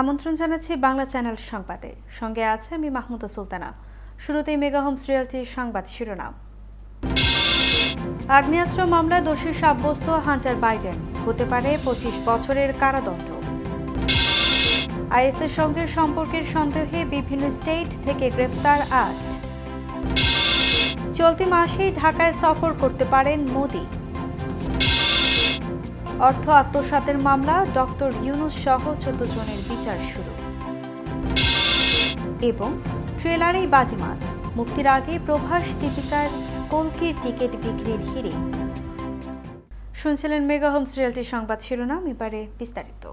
আমন্ত্রণ জানাচ্ছি বাংলা চ্যানেল সংবাদে। সঙ্গে আছে আমি মাহমুদা সুলতানা। শুরুতেই মেগা হোমস রিয়ালটির সংবাদ শিরোনাম। আগ্নেয়াস্ত্র মামলায় দোষী সাব্যস্ত হান্টার বাইডেন। হতে পারে পঁচিশ বছরের কারাদণ্ড। আইএসের সঙ্গে সম্পর্কের সন্দেহে বিভিন্ন স্টেট থেকে গ্রেফতার আট। চলতি মাসেই ঢাকায় সফর করতে পারেন মোদি। অর্থ আত্মসাতের মামলা, ডক্টর ইউনুস সহ চোদ্দ জনের বিচার শুরু। এবং ট্রেলারেই বাজিমাত। মুক্তির আগে প্রভাস দীপিকার কলকির টিকিট বিক্রির হিরে শুনছিলেন মেগা হোমস রিয়েলটির সংবাদ শিরোনাম, এবারে বিস্তারিত।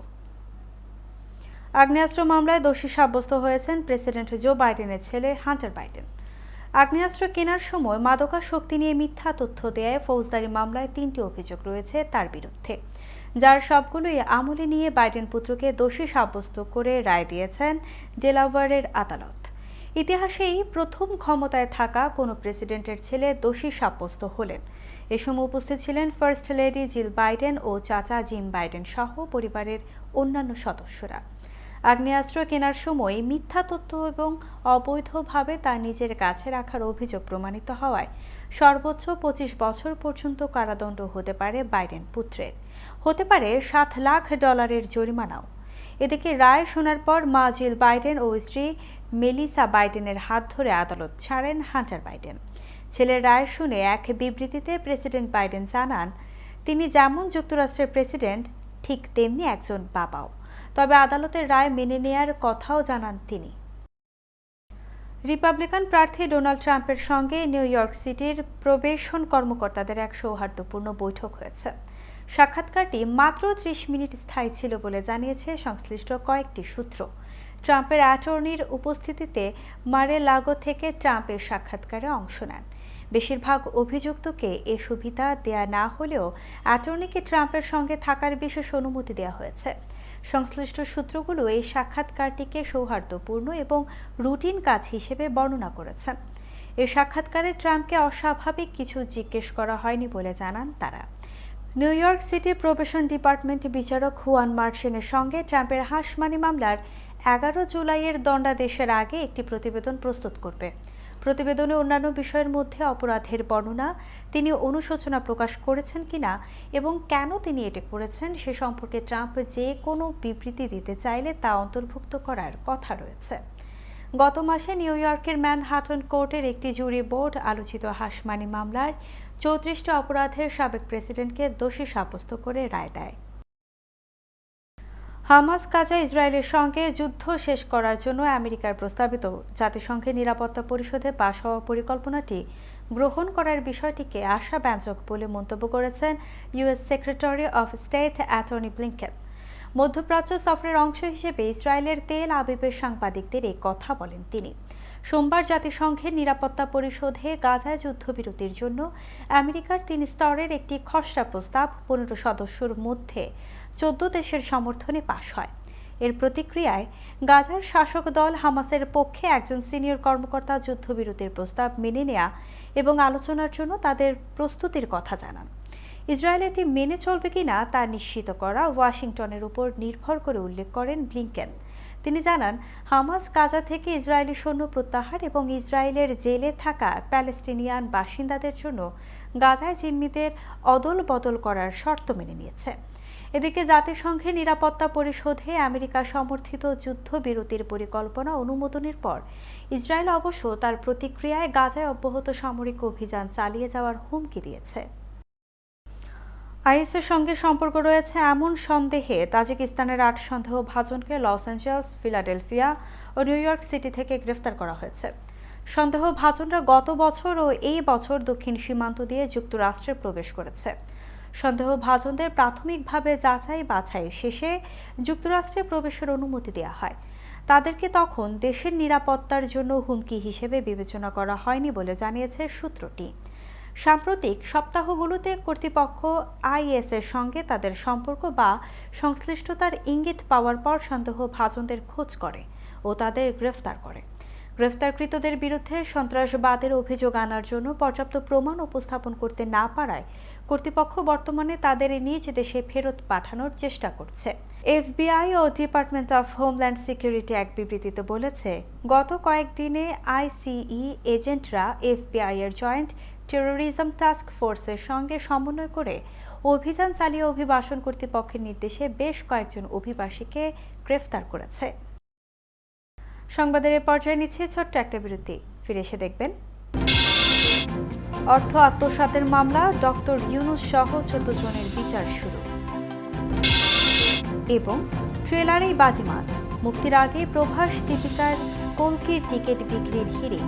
আগ্নেয়াস্ত্র মামলায় দোষী সাব্যস্ত হয়েছেন প্রেসিডেন্ট জো বাইডেনের ছেলে হান্টার বাইডেন। আগ্নেয়াস্ত্র কেনার সময় মাদকাশক্তি নিয়ে মিথ্যা তথ্য দেয় ফৌজদারি মামলায় তিনটি অভিযোগ রয়েছে তার বিরুদ্ধে। যার সবগুলোই আমলে নিয়ে বাইডেন পুত্রকে দোষী সাব্যস্ত করে রায় দিয়েছেন ডেলাওয়ারের আদালত। ইতিহাসেই প্রথম ক্ষমতায় থাকা কোনো প্রেসিডেন্টের ছেলে দোষী সাব্যস্ত হলেন। এ সময় উপস্থিত ছিলেন ফার্স্ট লেডি জিল বাইডেন ও চাচা জিম বাইডেন সহ পরিবারের অন্যান্য সদস্যরা। আগ্নেয়াস্ত্র কেনার সময় মিথ্যা তথ্য এবং অবৈধভাবে তা নিজের কাছে রাখার অভিযোগ প্রমাণিত হওয়ায় সর্বোচ্চ পঁচিশ বছর পর্যন্ত কারাদণ্ড হতে পারে বাইডেন পুত্রের। হতে পারে সাত লাখ ডলারের জরিমানাও। এদিকে রায় শোনার পর মা জিল বাইডেন ও স্ত্রী মেলিসা বাইডেনের হাত ধরে আদালত ছাড়েন হান্টার বাইডেন। ছেলের রায় শুনে এক বিবৃতিতে প্রেসিডেন্ট বাইডেন জানান, তিনি যেমন যুক্তরাষ্ট্রের প্রেসিডেন্ট, ঠিক তেমনি একজন বাবাও। তবে আদালতের রায় মেনে নেয়ার কথাও জানান তিনি। রিপাবলিকান প্রার্থী ডোনাল্ড ট্রাম্পের সঙ্গে নিউ ইয়র্ক সিটির প্রবেশন কর্মকর্তাদের এক সৌহার্দ্যপূর্ণ বৈঠক হয়েছে। সাক্ষাৎকারটি মাত্র ত্রিশ মিনিট স্থায়ী ছিল বলে জানিয়েছে সংশ্লিষ্ট কয়েকটি সূত্র। ট্রাম্পের অ্যাটর্নির উপস্থিতিতে মারে লাগো থেকে ট্রাম্পের সাক্ষাৎকারে অংশ নেন। বেশিরভাগ অভিযুক্তকে এ সুবিধা দেয়া না হলেও অ্যাটর্নিকে ট্রাম্পের সঙ্গে থাকার বিশেষ অনুমতি দেওয়া হয়েছে। সংশ্লিষ্ট সূত্রগুলো এই সাক্ষাৎকারটিকে সৌহার্দ্যপূর্ণ এবং রুটিন কাজ হিসেবে বর্ণনা করেছেন। এই সাক্ষাৎকারে ট্রাম্পকে অস্বাভাবিক কিছু জিজ্ঞেস করা হয়নি বলে জানান তারা। New York City probation department বিচারক হুয়ান মার্শেনের সঙ্গে ট্রাম্পের হাসমানি মামলার এগারো জুলাইয়ের দণ্ডাদেশের আগে একটি প্রতিবেদন প্রস্তুত করবে। প্রতিবেদনে অন্যান্য বিষয়ের মধ্যে অপরাধের বর্ণনা, তিনি অনুশোচনা প্রকাশ করেছেন কিনা এবং কেন তিনি এটি করেছেন সে সম্পর্কে ট্রাম্প যে কোনো বিবৃতি দিতে চাইলে তা অন্তর্ভুক্ত করার কথা রয়েছে। গত মাসে নিউ ইয়র্কের ম্যানহাটন কোর্টের একটি জুরি বোর্ড আলোচিত হাসমানি মামলার চৌত্রিশটি অপরাধের সাবেক প্রেসিডেন্টকে দোষী সাব্যস্ত করে রায় দেয়। হামাস কাজা ইসরায়েলের সঙ্গে যুদ্ধ শেষ করার জন্য আমেরিকার প্রস্তাবিত জাতিসংঘের নিরাপত্তা পরিষদে পাশ হওয়া পরিকল্পনাটি গ্রহণ করার বিষয়টিকে আশাব্যঞ্জক বলে মন্তব্য করেছেন US secretary of state attorney Blinken. মধ্যপ্রাচ্য সফরের অংশ হিসেবে ইসরায়েলের তেল আবিবের সাংবাদিকদের এই কথা বলেন তিনি। সোমবার জাতিসংঘের নিরাপত্তা পরিষদে গাজায় যুদ্ধবিরতির জন্য আমেরিকার তিন স্তরের একটি খসড়া প্রস্তাব পনেরো সদস্যর মধ্যে চোদ্দ দেশের সমর্থনে পাশ হয়। এর প্রতিক্রিয়ায় গাজার শাসক দল হামাসের পক্ষে একজন সিনিয়র কর্মকর্তা যুদ্ধবিরতির প্রস্তাব মেনে নেয়া এবং আলোচনার জন্য তাদের প্রস্তুতির কথা জানান। ইসরায়েল এটি মেনে চলবে কিনা তা নিশ্চিত করা ওয়াশিংটনের উপর নির্ভর করে উল্লেখ করেন ব্লিংকেন। তিনি জানান, হামাস গাজা থেকে ইসরায়েলি সৈন্য প্রত্যাহার এবং ইসরায়েলের জেলে থাকা প্যালেস্টিনিয়ান বাসিন্দাদের জন্য গাজায় জিম্মিদের অদল বদল করার শর্ত মেনে নিয়েছে। এদিকে জাতিসংঘের নিরাপত্তা পরিষদে আমেরিকা সমর্থিত যুদ্ধবিরতির পরিকল্পনা অনুমোদনের পর ইসরায়েল অবশ্য তার প্রতিক্রিয়ায় গাজায় অব্যাহত সামরিক অভিযান চালিয়ে যাওয়ার হুমকি দিয়েছে। আইএসের সঙ্গে সম্পর্ক রয়েছে এমন সন্দেহে তাজিকিস্তানের আট সন্দেহ ভাজনকে লস অ্যাঞ্জেলস, ফিলাডেলফিয়া ও নিউ ইয়র্ক সিটি থেকে গ্রেফতার করা হয়েছে। সন্দেহ ভাজনরা গত বছর ও এই বছর দক্ষিণ সীমান্ত দিয়ে যুক্তরাষ্ট্রে প্রবেশ করেছে। সন্দেহ ভাজনদের প্রাথমিকভাবে যাচাই বাছাই শেষে যুক্তরাষ্ট্রে প্রবেশের অনুমতি দেওয়া হয়। তাদেরকে তখন দেশের নিরাপত্তার জন্য হুমকি হিসেবে বিবেচনা করা হয়নি বলে জানিয়েছে সূত্রটি। সাম্প্রতিক সপ্তাহগুলোতে কর্তৃপক্ষ আইএস এর সঙ্গে তাদের সম্পর্ক বা সংশ্লিষ্টতার ইঙ্গিত পাওয়ার পর সন্দেহ ভাজনদের খোঁজ করে ও তাদের গ্রেফতার করে। গ্রেফতারকৃতদের বিরুদ্ধে সন্ত্রাসবাদের অভিযোগ আনার জন্য পর্যাপ্ত প্রমাণ উপস্থাপন করতে না পারায় কর্তৃপক্ষ বর্তমানে তাদের নিজ দেশে ফেরত পাঠানোর চেষ্টা করছে। এফবিআই ও ডিপার্টমেন্ট অফ হোমল্যান্ড সিকিউরিটি এক বিবৃতিতে বলেছে, গত কয়েকদিনে আইসিই এজেন্টরা এফবিআই এর জয়েন্ট টেরোরিজম টাস্ক ফোর্সের সঙ্গে সমন্বয় করে অভিযান চালিয়ে অভিবাসন কর্তৃপক্ষের নির্দেশে বেশ কয়েকজন অভিবাসীকে গ্রেফতার করেছে। সংবাদের পর্যায়ে নিচ্ছে ছোট্ট একটা বিরতি। ফিরে এসে দেখবেন। অর্থ আত্মসাতের মামলা, ডক্টর ইউনুস সহ চোদ্দ জনের বিচার শুরু। এবং ট্রেলারেই বাজিমাত। মুক্তির আগে প্রভাস দীপিকার কলকির টিকিট বিক্রির হিড়িক।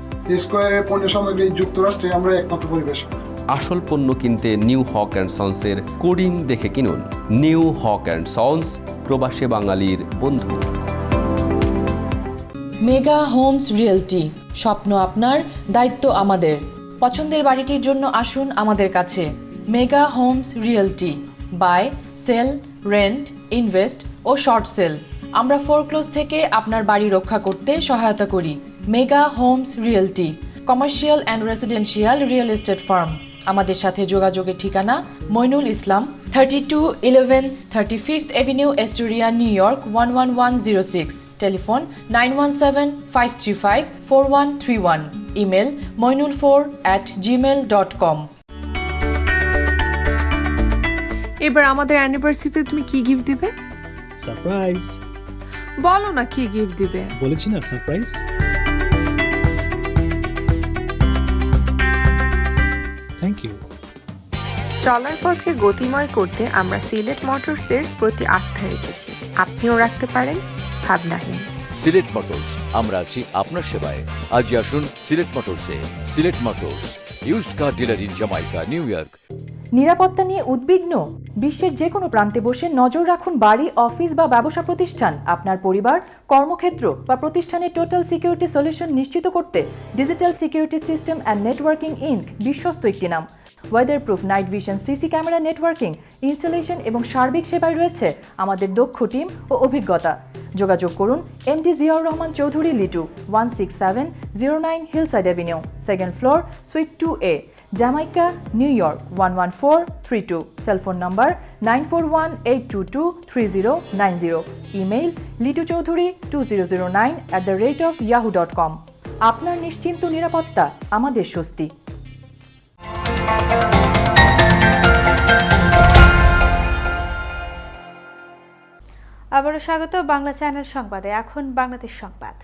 স্কোয়ারের পণ্য সামগ্রী যুক্তরাষ্ট্রে আমরা একমাত্র পরিবেশক আসল পণ্য কিনতে নিউ হক অ্যান্ড সন্সের কোডিং দেখে কিনুন। নিউ হক অ্যান্ড সন্স প্রবাসী বাঙালির বন্ধু। মেগা হোমস রিয়েলটি স্বপ্ন আপনার দায়িত্ব আমাদের। পছন্দের বাড়িটির জন্য আসুন আমাদের কাছে। Mega homes realty buy sell rent invest ও শর্ট সেল আমরা ফোরক্লোজ থেকে আপনার বাড়ি রক্ষা করতে সহায়তা করি। Mega homes realty commercial and residential real estate firm আমাদের সাথে যোগাযোগের ঠিকানা Moinul Islam thirty two eleven thirty fifth avenue Astoria New York one one one zero six telephone nine one seven five three five four one three one email Moinul four at Gmail dot com এবার আমাদের অ্যানিভার্সারিতে তুমি কি gift দিবে? Surprise বলো না কি gift দিবে। বলেছি না সারপ্রাইজ থ্যাংক ইউ চলার পথকে গতিময় করতে আমরা সিলেট মোটরসের প্রতি আস্থা রেখেছি। আপনিও রাখতে পারেন ভাবনাহীন। সিলেট মোটরস আমরা আছি আপনার সেবায়। আজই আসুন Sylhet মোটরসে। Sylhet motors used car dealer in Jamaica New York নিরাপত্তা নিয়ে উদ্বিগ্ন? বিশ্বের যে কোনো প্রান্তে বসে নজর রাখুন বাড়ি, অফিস বা ব্যবসা প্রতিষ্ঠান। আপনার পরিবার, কর্মক্ষেত্র বা প্রতিষ্ঠানের টোটাল সিকিউরিটি সলিউশন নিশ্চিত করতে digital security system and networking Inc বিশ্বস্ত একটি নাম। Weather proof night vision, CC camera networking, installation এবং সার্বিক সেবায় রয়েছে আমাদের দক্ষ টিম ও অভিজ্ঞতা। যোগাযোগ করুন MD Ziaur Rahman Chowdhury Litu, one six seven zero nine hillside avenue, second floor, suite two A. Jamaica New York one one four three two cellphone number nine four one eight two two three zero nine zero email Litu Chowdhury two zero zero nine at the rate of Yahoo dot com আপনার নিশ্চিন্ত নিরাপত্তা আমাদের স্বস্তি। আবারও স্বাগত Bangla channel সংবাদে। এখন বাংলাদেশ সংবাদ।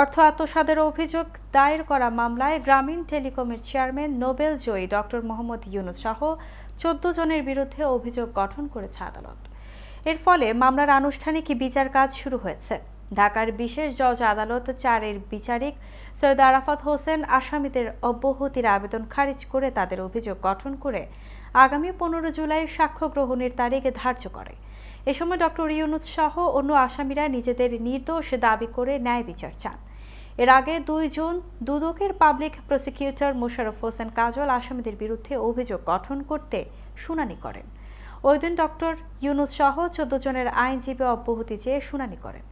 অর্থ আত্মসাদের অভিযোগ দায়ের করা মামলায় গ্রামীণ টেলিকমের চেয়ারম্যান নোবেল জয়ী ডক্টর মোহাম্মদ ইউনুস সহ চোদ্দ জনের বিরুদ্ধে অভিযোগ গঠন করেছে আদালত। এর ফলে মামলার আনুষ্ঠানিক বিচার কাজ শুরু হয়েছে। ঢাকার বিশেষ জজ আদালত চারের বিচারিক সৈয়দ আরাফাত হোসেন আসামিদের অব্যাহতির আবেদন খারিজ করে তাদের অভিযোগ গঠন করে আগামী পনেরো জুলাই সাক্ষ্য গ্রহণের তারিখ ধার্য করে। এ সময় ডক্টর ইউনুস সহ অন্য আসামিরা নিজেদের নির্দোষ দাবি করে ন্যায় বিচার চান। এর আগে দুই জুন দুদকের পাবলিক প্রসিকিউটর মোশাররফ হোসেন কাজল আসামিদের বিরুদ্ধে অভিযোগ গঠন করতে শুনানি করেন। ওই দিন ডক্টর ইউনুস সহ চোদ্দ জনের আইনজীবী অব্যাহতি চেয়ে শুনানি করেন।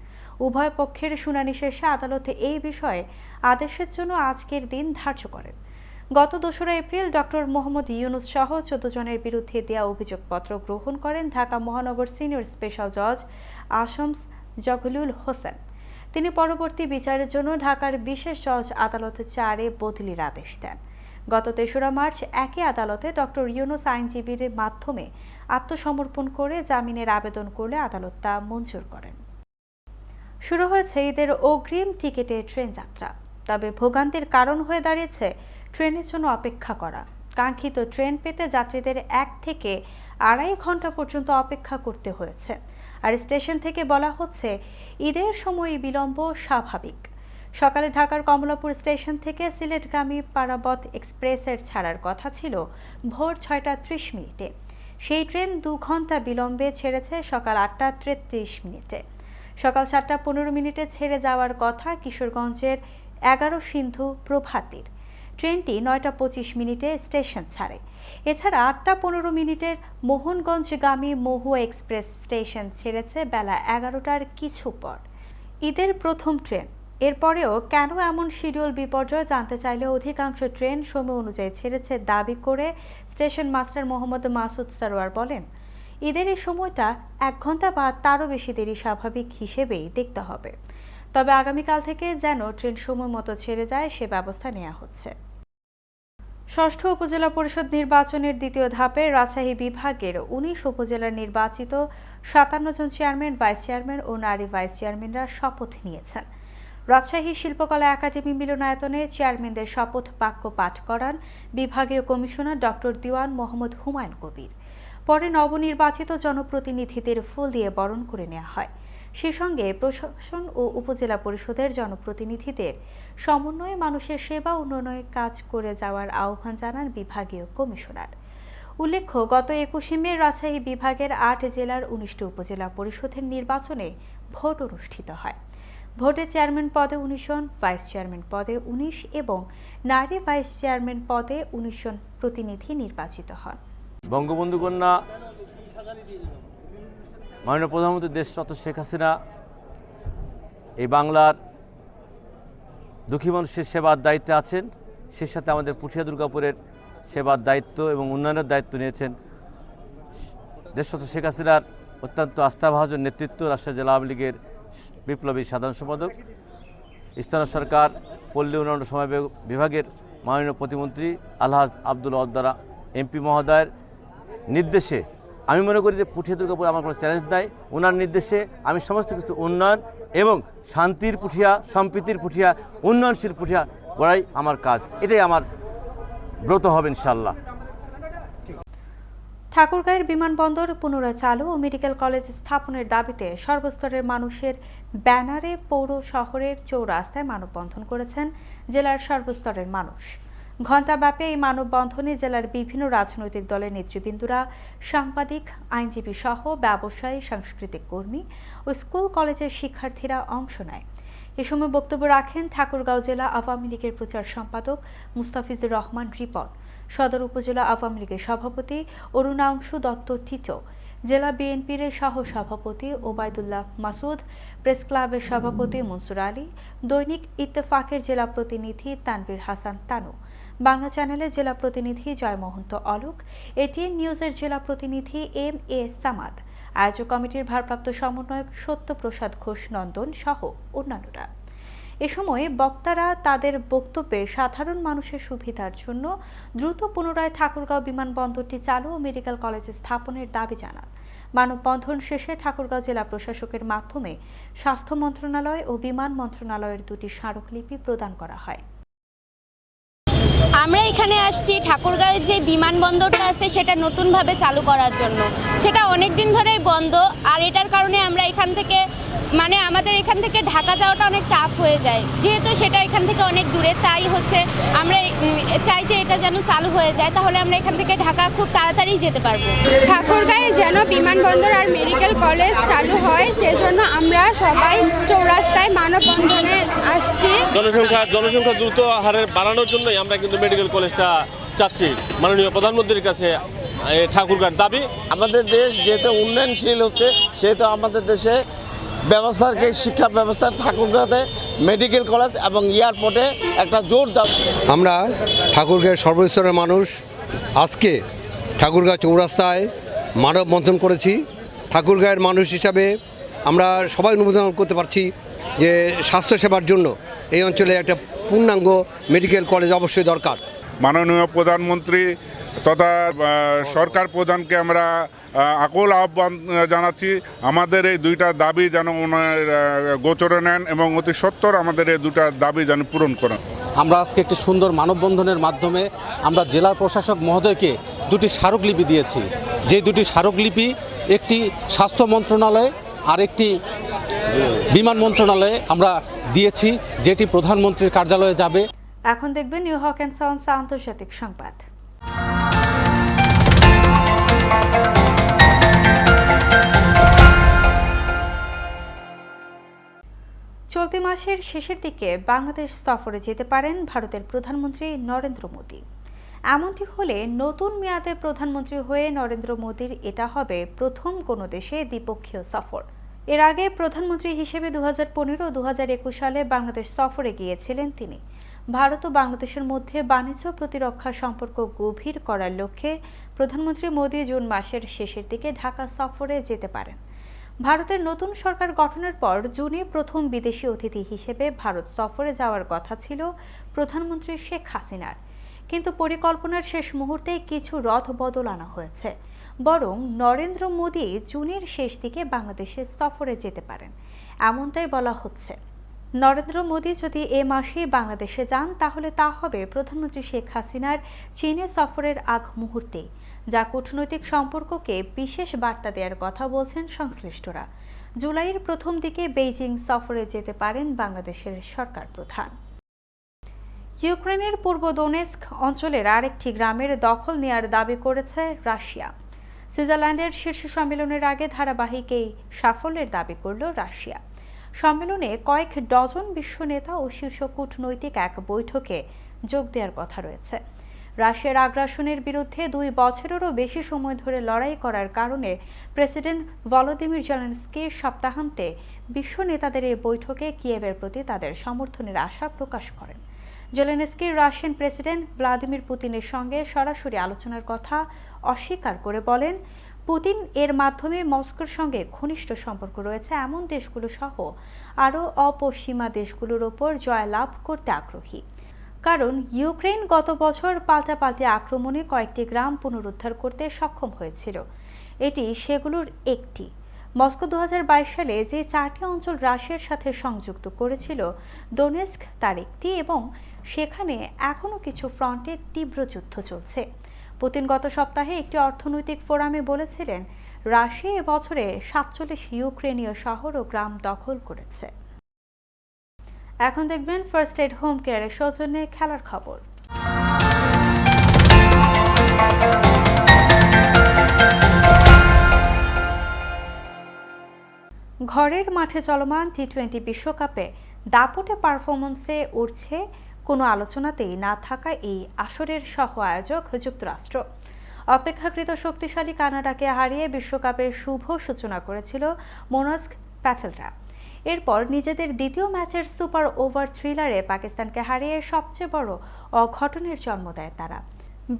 উভয় পক্ষের শুনানি শেষে আদালতে এই বিষয়ে আদেশের জন্য আজকের দিন ধার্য করেন। গত দোসরা এপ্রিল ডক্টর মোহাম্মদ ইউনুস সহ চোদ্দ জনের বিরুদ্ধে দেওয়া অভিযোগপত্র গ্রহণ করেন ঢাকা মহানগর সিনিয়র স্পেশাল জজ আশমস জগলুল হোসেন। তিনি পরবর্তী বিচারের জন্য ঢাকার বিশেষ জজ আদালত চারে বদলির আদেশ দেন। গত তেসরা মার্চ একই আদালতে ডক্টর ইউনুস আইনজীবীর মাধ্যমে আত্মসমর্পণ করে জামিনের আবেদন করলে আদালত তা মঞ্জুর করেন। শুরু হয়েছে ঈদের অগ্রিম টিকিটে ট্রেন যাত্রা তবে ভোগান্তির কারণ হয়ে দাঁড়িয়েছে ট্রেনের জন্য অপেক্ষা করা। কাঙ্ক্ষিত ট্রেন পেতে যাত্রীদের এক থেকে আড়াই ঘণ্টা পর্যন্ত অপেক্ষা করতে হয়েছে। আর স্টেশন থেকে বলা হচ্ছে, ঈদের সময় বিলম্ব স্বাভাবিক। সকালে ঢাকার কমলাপুর স্টেশন থেকে সিলেটগামী পারাবত এক্সপ্রেসের ছাড়ার কথা ছিল ভোর ছয়টা ত্রিশ মিনিটে। সেই ট্রেন দু ঘণ্টা বিলম্বে ছেড়েছে সকাল আটটা তেত্রিশ মিনিটে। সকাল সাতটা পনেরো মিনিটে ছেড়ে যাওয়ার কথা কিশোরগঞ্জের এগারো সিন্ধু প্রভাতীর। ট্রেনটি নয়টা পঁচিশ মিনিটে স্টেশন ছাড়ে। এছাড়া আটটা পনেরো মিনিটের মোহনগঞ্জগামী মহুয়া এক্সপ্রেস স্টেশন ছেড়েছে বেলা এগারোটার কিছু পর। ঈদের প্রথম ট্রেন। এরপরেও কেন এমন শিডিউল বিপর্যয় জানতে চাইলে অধিকাংশ ট্রেন সময় অনুযায়ী ছেড়েছে দাবি করে স্টেশন মাস্টার মোহাম্মদ মাসুদ সারোয়ার বলেন, ঈদের এই সময়টা এক ঘণ্টা বা তারও বেশি দেরি স্বাভাবিক হিসেবেই দেখতে হবে। তবে আগামীকাল থেকে যেন ট্রেন সময় মতো ছেড়ে যায় সে ব্যবস্থা নেওয়া হচ্ছে। ষষ্ঠ উপজেলা পরিষদ নির্বাচনের দ্বিতীয় ধাপে রাজশাহী বিভাগের উনিশ উপজেলার নির্বাচিত সাতান্ন জন চেয়ারম্যান, ভাইস চেয়ারম্যান ও নারী ভাইস চেয়ারম্যানরা শপথ নিয়েছেন। রাজশাহী শিল্পকলা একাডেমি মিলনায়তনে চেয়ারম্যানদের শপথ বাক্য পাঠ করান বিভাগীয় কমিশনার ডক্টর দিওয়ান মোহাম্মদ হুমায়ুন কবির। পরে নবনির্বাচিত জনপ্রতিনিধিদের ফুল দিয়ে বরণ করে নেওয়া হয়। সে সঙ্গে প্রশাসন ও উপজেলা পরিষদের জনপ্রতিনিধিদের সমন্বয়ে মানুষের সেবা উন্নয়নে কাজ করে যাওয়ার আহ্বান জানান বিভাগীয় কমিশনার। উল্লেখ্য, গত একুশে মে রাজশাহী বিভাগের আট জেলার উনিশটি উপজেলা পরিষদের নির্বাচনে ভোট অনুষ্ঠিত হয়। ভোটে চেয়ারম্যান পদে উনিশ জন, ভাইস চেয়ারম্যান পদে উনিশ এবং নারী ভাইস চেয়ারম্যান পদে উনিশ জন প্রতিনিধি নির্বাচিত হন। বঙ্গবন্ধু কন্যা মাননীয় প্রধানমন্ত্রী দেশরত শেখ হাসিনা, এই বাংলার দুঃখী মানুষের সেবার দায়িত্বে আছেন। সে সাথে আমাদের পুঠিয়া দুর্গাপুরের সেবার দায়িত্ব এবং উন্নয়নের দায়িত্ব নিয়েছেন। দেশরত শেখ হাসিনার অত্যন্ত আস্থাভাজন নেতৃত্ব রাজশাহী জেলা আওয়ামী লীগের বিপ্লবী সাধারণ সম্পাদক, স্থানীয় সরকার, পল্লী উন্নয়ন সময় বিভাগের মাননীয় প্রতিমন্ত্রী আলহাজ আব্দুল অদ্দারা এমপি মহোদয়ের নির্দেশে আমি মনে করি যে পুঠিয়া দুর্গাপুর আমার কোনো চ্যালেঞ্জ নাই। ওনার নির্দেশে আমি সমস্ত কিছু উন্নয়ন এবং শান্তির পুঠিয়া, সম্প্রীতির পুঠিয়া, উন্নয়নশীল পুঠিয়া গড়াই আমার কাজ। এটাই আমার ব্রত হবে ইনশাল্লাহ ঠাকুরগাঁয়ের বিমানবন্দর পুনরায় চালু ও মেডিকেল কলেজ স্থাপনের দাবিতে সর্বস্তরের মানুষের ব্যানারে পৌর শহরের চৌরাস্তায় মানববন্ধন করেছেন জেলার সর্বস্তরের মানুষ। ঘণ্টাব্যাপী এই মানববন্ধনে জেলার বিভিন্ন রাজনৈতিক দলের নেতৃবৃন্দরা, সাংবাদিক, আইনজীবী সহ ব্যবসায়ী, সাংস্কৃতিক কর্মী ও স্কুল কলেজের শিক্ষার্থীরা অংশ নেয়। এ সময় বক্তব্য রাখেন ঠাকুরগাঁও জেলা আওয়ামী লীগের প্রচার সম্পাদক মুস্তাফিজুর রহমান রিপন, সদর উপজেলা আওয়ামী লীগের সভাপতি অরুণাংশু দত্ত টিটো, জেলা বিএনপির সহ সভাপতি ওবায়দুল্লাহ মাসুদ, প্রেস ক্লাবের সভাপতি মনসুর আলী, দৈনিক ইত্তেফাকের জেলা প্রতিনিধি তানভীর হাসান তানু বাংলা চ্যানেলের জেলা প্রতিনিধি জয়মোহন্ত অলোক, এটিএন নিউজের জেলা প্রতিনিধি এম এ সামাদ, আয়োজক কমিটির ভারপ্রাপ্ত সমন্বয়ক সত্যপ্রসাদ ঘোষ নন্দন সহ অন্যান্যরা। এ সময় বক্তারা তাদের বক্তব্যে সাধারণ মানুষের সুবিধার জন্য দ্রুত পুনরায় ঠাকুরগাঁও বিমানবন্দরটি চালু ও মেডিকেল কলেজ স্থাপনের দাবি জানান। মানববন্ধন শেষে ঠাকুরগাঁও জেলা প্রশাসকের মাধ্যমে স্বাস্থ্য মন্ত্রণালয় ও বিমান মন্ত্রণালয়ের দুটি স্মারকলিপি প্রদান করা হয়। আমরা এখানে আসছি ঠাকুরগাঁওয়ের যে বিমানবন্দরটা আছে সেটা নতুনভাবে চালু করার জন্য। সেটা অনেক দিন ধরেই বন্ধ আর এটার কারণে আমরা এখান থেকে মানে আমাদের এখান থেকে ঢাকা যাওয়াটা অনেক টাফ হয়ে যায়। যেহেতু সেটা এখান থেকে অনেক দূরে তাই হচ্ছে আমরা চাই যে এটা যেন চালু হয়ে যায় তাহলে আমরা এখান থেকে ঢাকা খুব তাড়াতাড়ি যেতে পারব। ঠাকুরগাঁয়ে যেন বিমানবন্দর আর মেডিকেল কলেজ চালু হয় সেজন্য আমরা সবাই চৌরাস্তায় মানববন্ধনে আসছি। জনসংখ্যা জনসংখ্যা দ্রুত হারে বাড়ানোর জন্যই আমরা কিন্তু মেডিকেল কলেজটা চাচ্ছি। মাননীয় প্রধানমন্ত্রীর কাছে ঠাকুরগাঁর দাবি। আমাদের দেশ যেহেতু উন্নয়নশীল হচ্ছে সেহেতু আমাদের দেশে ব্যবস্থাকে শিক্ষা ব্যবস্থা ঠাকুরগাঁতে মেডিকেল কলেজ এবং এয়ারপোর্টে একটা জোর দাবি আমরা ঠাকুরগাঁয়ের সর্বস্তরের মানুষ আজকে ঠাকুরগাঁ চৌরাস্তায় মানব বন্ধন করেছি। ঠাকুরগাঁয়ের মানুষ হিসাবে আমরা সবাই অনুমোদন করতে পারছি যে স্বাস্থ্যসেবার জন্য এই অঞ্চলে একটা পূর্ণাঙ্গ মেডিকেল কলেজ অবশ্যই দরকার। মাননীয় প্রধানমন্ত্রী তথা সরকার প্রধানকে আমরা আকুল আহ্বান জানাচ্ছি আমাদের এই দুইটা দাবি যেন ওনার গোচরে নেন এবং অতি সত্বর আমাদের এই দুটা দাবি যেন পূরণ করেন। আমরা আজকে একটি সুন্দর মানববন্ধনের মাধ্যমে আমরা জেলা প্রশাসক মহোদয়কে দুটি স্মারকলিপি দিয়েছি। যে দুটি স্মারকলিপি একটি স্বাস্থ্য মন্ত্রণালয় আর একটি বিমান মন্ত্রণালয়ে আমরা দিয়েছি যেটি প্রধানমন্ত্রীর কার্যালয়ে যাবে। এখন দেখবেন নিউ হক এন্ড সাউন্ডস আন্তর্জাতিক সংবাদ। চলতি মাসের শেষের দিকে বাংলাদেশ সফরে যেতে পারেন ভারতের প্রধানমন্ত্রী নরেন্দ্র মোদী। এমনটি হলে নতুন মেয়াদে প্রধানমন্ত্রী হয়ে নরেন্দ্র মোদীর এটা হবে প্রথম কোনো দেশে দ্বিপক্ষীয় সফর। এর আগে প্রধানমন্ত্রী হিসেবে দু হাজার পনেরো দু হাজার একুশ সালে বাংলাদেশ সফরে গিয়েছিলেন তিনি। ভারত ও বাংলাদেশের মধ্যে বাণিজ্য প্রতিরক্ষা সম্পর্ক গভীর করার লক্ষ্যে প্রধানমন্ত্রী মোদী জুন মাসের শেষের দিকে ঢাকা সফরে যেতে পারেন। ভারতের নতুন সরকার গঠনের পর জুনে প্রথম বিদেশি অতিথি হিসেবে ভারত সফরে যাওয়ার কথা ছিল প্রধানমন্ত্রী শেখ হাসিনার। কিন্তু পরিকল্পনার শেষ মুহূর্তে কিছু রথ বদল আনা হয়েছে। বরং নরেন্দ্র মোদী জুনের শেষ দিকে বাংলাদেশে সফরে যেতে পারেন। এমনটাই বলা হচ্ছে। নরেন্দ্র মোদী যদি এ মাসে বাংলাদেশে যান, তাহলে তা হবে প্রধানমন্ত্রী শেখ হাসিনার চীনে সফরের আগ মুহূর্তে যা কূটনৈতিক সম্পর্ককে বিশেষ বার্তা দেওয়ার কথা বলছেন সংশ্লিষ্টরা। জুলাইয়ের প্রথম দিকে বেইজিং সফরে যেতে পারেন বাংলাদেশের সরকার প্রধান। ইউক্রেনের পূর্ব দোনেস্ক অঞ্চলের আরেকটি গ্রামের দখল নেয়ার দাবি করেছে রাশিয়া। সুইজারল্যান্ডের শীর্ষ সম্মেলনের আগে ধারাবাহিক এই সাফল্যের দাবি করল রাশিয়া। সম্মেলনে কয়েক ডজন বিশ্ব নেতা ও শীর্ষ কূটনৈতিক এক বৈঠকে যোগ দেওয়ার কথা রয়েছে। রাশিয়ার আগ্রাসনের বিরুদ্ধে দুই বছরেরও বেশি সময় ধরে লড়াই করার কারণে প্রেসিডেন্ট ভলোদিমির জেলেনস্কি সপ্তাহান্তে বিশ্ব নেতাদের এই বৈঠকে কিয়েভের প্রতি তাদের সমর্থনের আশা প্রকাশ করেন। জেলেনস্কি রাশিয়ান প্রেসিডেন্ট ভ্লাদিমির পুতিনের সঙ্গে সরাসরি আলোচনার কথা অস্বীকার করে বলেন, পুতিন এর মাধ্যমে মস্কোর সঙ্গে ঘনিষ্ঠ সম্পর্ক রয়েছে এমন দেশগুলো সহ আরও অপসীমা দেশগুলোর ওপর জয়লাভ করতে আগ্রহী। কারণ ইউক্রেন গত বছর পাল্টাপাল্টি আক্রমণে কয়েকটি গ্রাম পুনরুদ্ধার করতে সক্ষম হয়েছিল। এটি সেগুলোর একটি। মস্কো দু হাজার বাইশ সালে যে চারটি অঞ্চল রাশিয়ার সাথে সংযুক্ত করেছিল, ডোনেস্ক তার একটি এবং সেখানে এখনও কিছু ফ্রন্টে তীব্র যুদ্ধ চলছে। পুতিন গত সপ্তাহে একটি অর্থনৈতিক ফোরামে বলেছিলেন রাশিয়া এবছরে সাতচল্লিশ ইউক্রেনীয় শহর ও গ্রাম দখল করেছে। এখন দেখবেন ফার্স্ট এড হোম কেয়ারের সৌজন্যে খেলার খবর। ঘরের মাঠে চলমান টি টোয়েন্টি বিশ্বকাপে দাপটে পারফরমেন্সে উঠছে কোনো আলোচনাতেই না থাকা এই আসরের সহ আয়োজক যুক্তরাষ্ট্র। অপেক্ষাকৃত শক্তিশালী কানাডাকে হারিয়ে বিশ্বকাপের শুভ সূচনা করেছিল মোনাস্ক প্যাটেলরা এরপর নিজেদের দ্বিতীয় ম্যাচের সুপার ওভার থ্রিলারে পাকিস্তানকে হারিয়ে সবচেয়ে বড় অঘটনের জন্ম দেয় তারা।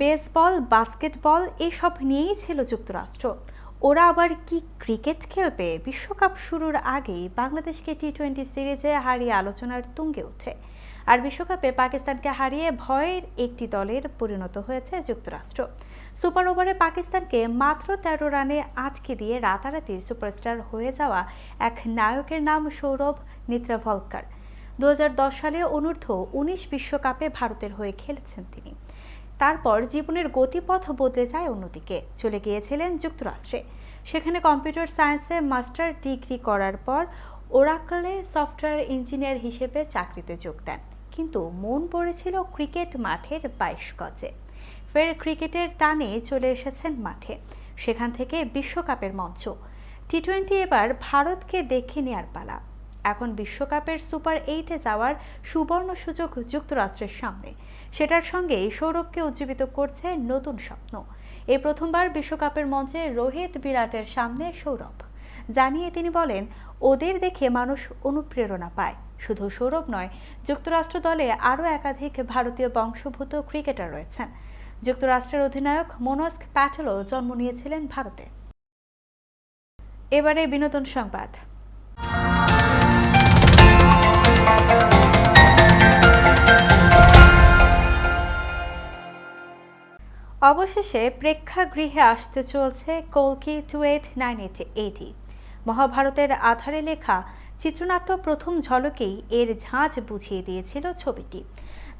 বেসবল, বাস্কেটবল এসব নিয়েই ছিল যুক্তরাষ্ট্র। ওরা আবার কি ক্রিকেট খেলবে? বিশ্বকাপ শুরুর আগেই বাংলাদেশকে টি টোয়েন্টি সিরিজে হারিয়ে আলোচনার তুঙ্গে ওঠে। আর বিশ্বকাপে পাকিস্তানকে হারিয়ে ভয়ের একটি দলের পরিণত হয়েছে যুক্তরাষ্ট্র। সুপার ওভারে পাকিস্তানকে মাত্র তেরো রানে আটকে দিয়ে রাতারাতি সুপারস্টার হয়ে যাওয়া এক নায়কের নাম সৌরভ নিত্রাভলকার দু হাজার দশ সালে অনূর্ধ্ব উনিশ বিশ্বকাপে ভারতের হয়ে খেলেছেন তিনি। তারপর জীবনের গতিপথ বদলে যায় অন্যদিকে। চলে গিয়েছিলেন যুক্তরাষ্ট্রে। সেখানে কম্পিউটার সায়েন্সে মাস্টার ডিগ্রি করার পর ওরাকলে সফটওয়্যার ইঞ্জিনিয়ার হিসেবে চাকরিতে যোগ দেন। কিন্তু মন পড়েছিল ক্রিকেট মাঠের বাইশ গজে। ফের ক্রিকেটের টানে চলে এসেছেন মাঠে, সেখান থেকে বিশ্বকাপের মঞ্চ। টি টোয়েন্টি এবার ভারতকে দেখে নেয়ার পালা। এখন বিশ্বকাপের সুপার এইটে যাওয়ার সুবর্ণ সুযোগ যুক্তরাষ্ট্রের সামনে। সেটার সঙ্গে সৌরভকে উজ্জীবিত করছে নতুন স্বপ্ন। এই প্রথমবার বিশ্বকাপের মঞ্চে রোহিত বিরাটের সামনে সৌরভ। জানিয়ে তিনি বলেন ওদের দেখে মানুষ অনুপ্রেরণা পায়। শুধু সৌরভ নয়, যুক্তরাষ্ট্র দলে আরও একাধিক ভারতীয় বংশোদ্ভূত ক্রিকেটার রয়েছেন। যুক্তরাষ্ট্রের অধিনায়ক মনোস্ক প্যাটেলও জন্ম নিয়েছিলেন ভারতে। এবারে বিনোদন সংবাদ। অবশেষে প্রেক্ষাগৃহে আসতে চলছে কলকি two eight nine eight eighty মহাভারতের আধারে লেখা চিত্রনাট্য প্রথম ঝলকেই এর ঝাঁঝ বুঝিয়ে দিয়েছিল ছবিটি।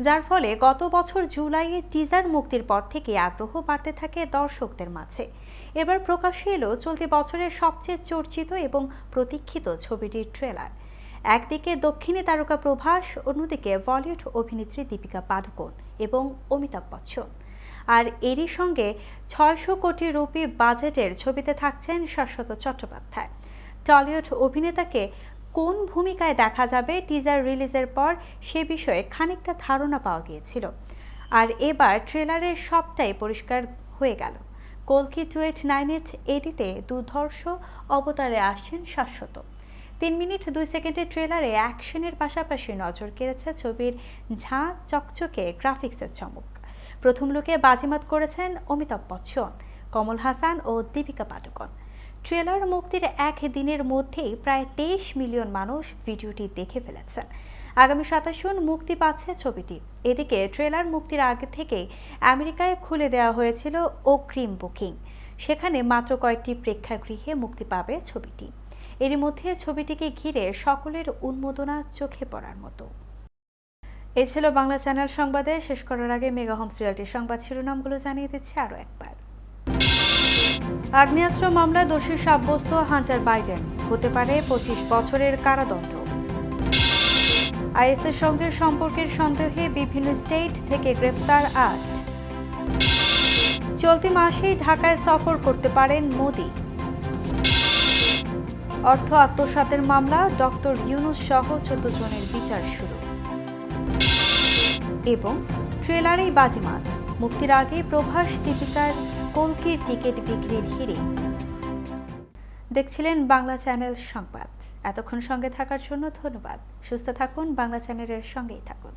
যার ফলে গত বছর জুলাইয়ে টিজার মুক্তির পর থেকে আগ্রহ বাড়তে থাকে দর্শকদের মাঝে। এবার প্রকাশ্যে এলো চলতি বছরের সবচেয়ে চর্চিত এবং প্রতীক্ষিত ছবিটির ট্রেলার। একদিকে দক্ষিণী তারকা প্রভাস, অন্যদিকে বলিউড অভিনেত্রী দীপিকা পাডুকোন এবং অমিতাভ বচ্চন। আর এরই সঙ্গে ছয়শো কোটি রুপি বাজেটের ছবিতে থাকছেন শাশ্বত চট্টোপাধ্যায়। টলিউড অভিনেতাকে কোন ভূমিকায় দেখা যাবে টিজার রিলিজের পর সে বিষয়ে খানিকটা ধারণা পাওয়া গিয়েছিল। আর এবার ট্রেলারের সবটাই পরিষ্কার হয়ে গেল। কলকি টুয়েট এইট এডিতে দুর্ধর্ষ অবতারে আসছেন শাশ্বত। তিন মিনিট দুই সেকেন্ডের ট্রেলারে অ্যাকশনের পাশাপাশি নজর কেড়েছে ছবির ঝাঁ চকচকে গ্রাফিক্সের চমক। প্রথম লোকে বাজিমাত করেছেন অমিতাভ বচ্চন, কমল হাসান ও দীপিকা পাডুকন। ট্রেলার মুক্তির এক দিনের মধ্যেই প্রায় তেইশ মিলিয়ন মানুষ ভিডিওটি দেখে ফেলেছেন। আগামী সাতাশ জুন মুক্তি পাচ্ছে ছবিটি। এদিকে ট্রেলার মুক্তির আগে থেকেই আমেরিকায় খুলে দেওয়া হয়েছিল অগ্রিম বুকিং। সেখানে মাত্র কয়েকটি প্রেক্ষাগৃহে মুক্তি পাবে ছবিটি। এরই মধ্যে ছবিটিকে ঘিরে সকলের উন্মোদনা চোখে পড়ার মতো। এ ছিল বাংলা চ্যানেল সংবাদে। শেষ করার আগে মেগা হোম সিরিয়ালটির সংবাদ শিরোনামগুলো জানিয়ে দিচ্ছে আরও একবার। আগ্নেয়াস্ত্র মামলায় দোষী সাব্যস্ত হান্টার বাইডেন। হতে পারে পঁচিশ বছরের কারাদণ্ড। আইএসের সঙ্গে সম্পর্কের সন্দেহে বিভিন্ন স্টেট থেকে গ্রেফতার আট। চলতি মাসেই ঢাকায় সফর করতে পারেন মোদি। অর্থ আত্মসাতের মামলা, ডক্টর ইউনুস সহ চোদ্দ জনের বিচার শুরু। এবং ট্রেলারেই বাজিমাত। মুক্তির আগে প্রভাস দীপিকার কলকির টিকিট বিক্রির হিরে দেখছিলেন বাংলা চ্যানেল সংবাদ। এতক্ষণ সঙ্গে থাকার জন্য ধন্যবাদ। সুস্থ থাকুন, বাংলা চ্যানেলের সঙ্গেই থাকুন।